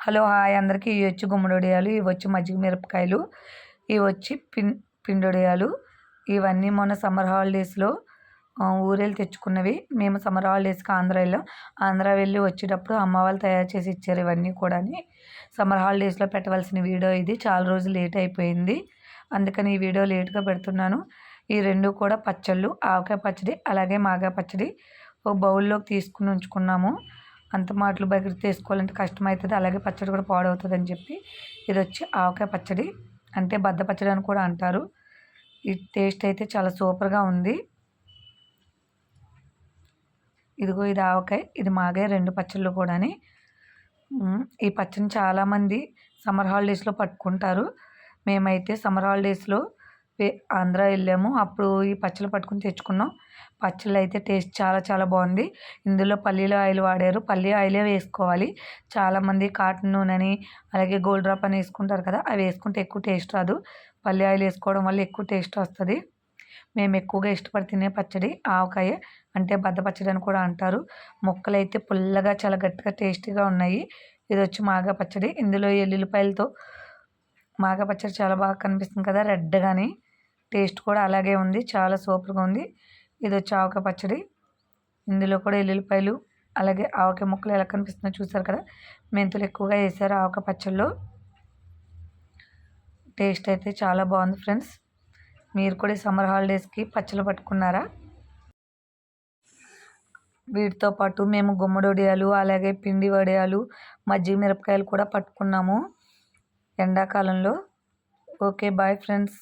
Hello hi. అందరికీ ఇవి వచ్చి గుమ్మడొడియాలు ఇవి వచ్చి మజ్జిగ మిరపకాయలు ఇవి వచ్చి పిన్ పిండొడియాలు ఇవన్నీ మొన్న సమ్మర్ హాలిడేస్లో ఊరేళ్ళు తెచ్చుకున్నవి. మేము సమ్మర్ హాలిడేస్కి ఆంధ్ర వెళ్ళాం. ఆంధ్ర వెళ్ళి వచ్చేటప్పుడు అమ్మ వాళ్ళు తయారు చేసి ఇచ్చారు ఇవన్నీ కూడా సమ్మర్ హాలిడేస్లో పెట్టవలసిన వీడియో ఇది. చాలా రోజులు లేట్ అయిపోయింది. అందుకని ఈ వీడియో లేట్గా పెడుతున్నాను. ఈ రెండు కూడా పచ్చళ్ళు. ఆవకాయ పచ్చడి అలాగే మాగాయ పచ్చడి ఒక బౌల్లోకి తీసుకుని ఉంచుకున్నాము. అంత మాటలు బయట తీసుకోవాలంటే కష్టమవుతుంది. అలాగే పచ్చడి కూడా పాడవుతుంది అని చెప్పి ఇది వచ్చి ఆవకాయ పచ్చడి. అంటే బద్ద పచ్చడి అని కూడా అంటారు. ఈ టేస్ట్ అయితే చాలా సూపర్గా ఉంది. ఇదిగో ఇది ఆవకాయ ఇది మాగాయ రెండు పచ్చళ్ళు కూడాని. ఈ పచ్చడిని చాలామంది సమ్మర్ హాలిడేస్లో పట్టుకుంటారు. మేమైతే సమ్మర్ హాలిడేస్లో ఆంధ్ర వెళ్ళాము. అప్పుడు ఈ పచ్చళ్ళు పట్టుకుని తెచ్చుకున్నాం. పచ్చళ్ళు అయితే టేస్ట్ చాలా చాలా బాగుంది. ఇందులో పల్లీల ఆయిల్ వాడారు. పల్లి ఆయిలే వేసుకోవాలి. చాలామంది కాటన్ నూనె అని అలాగే గోల్డ్ డ్రాప్ అని వేసుకుంటారు కదా అవి వేసుకుంటే ఎక్కువ టేస్ట్ రాదు. పల్లి ఆయిల్ వేసుకోవడం వల్ల ఎక్కువ టేస్ట్ వస్తుంది. మేము ఎక్కువగా ఇష్టపడి తినే పచ్చడి ఆవకాయ అంటే బద్ద పచ్చడి అని కూడా అంటారు. ముక్కలు అయితే పుల్లగా చాలా గట్టిగా టేస్టీగా ఉన్నాయి. ఇది వచ్చి మాగా పచ్చడి. ఇందులో ఎల్లుల్లిపాయలతో మాగా పచ్చడి చాలా బాగా కనిపిస్తుంది కదా రెడ్గాని. టేస్ట్ కూడా అలాగే ఉంది. చాలా సూపర్గా ఉంది. ఇది వచ్చి ఆవకాయ పచ్చడి. ఇందులో కూడా ఎల్లుల్లిపాయలు అలాగే ఆవకాయ ముక్కలు ఎలా కనిపిస్తుందో చూసారు కదా? మెంతులు ఎక్కువగా వేసారు ఆవకాయ పచ్చడిలో టేస్ట్ అయితే చాలా బాగుంది ఫ్రెండ్స్. మీరు కూడా సమ్మర్ హాలిడేస్కి పచ్చళ్ళు పట్టుకున్నారా? వీటితో పాటు మేము గుమ్మడి వడియాలు అలాగే పిండి వడియాలు మజ్జిగ మిరపకాయలు కూడా పట్టుకున్నాము ఎండాకాలంలో. Okay bye friends.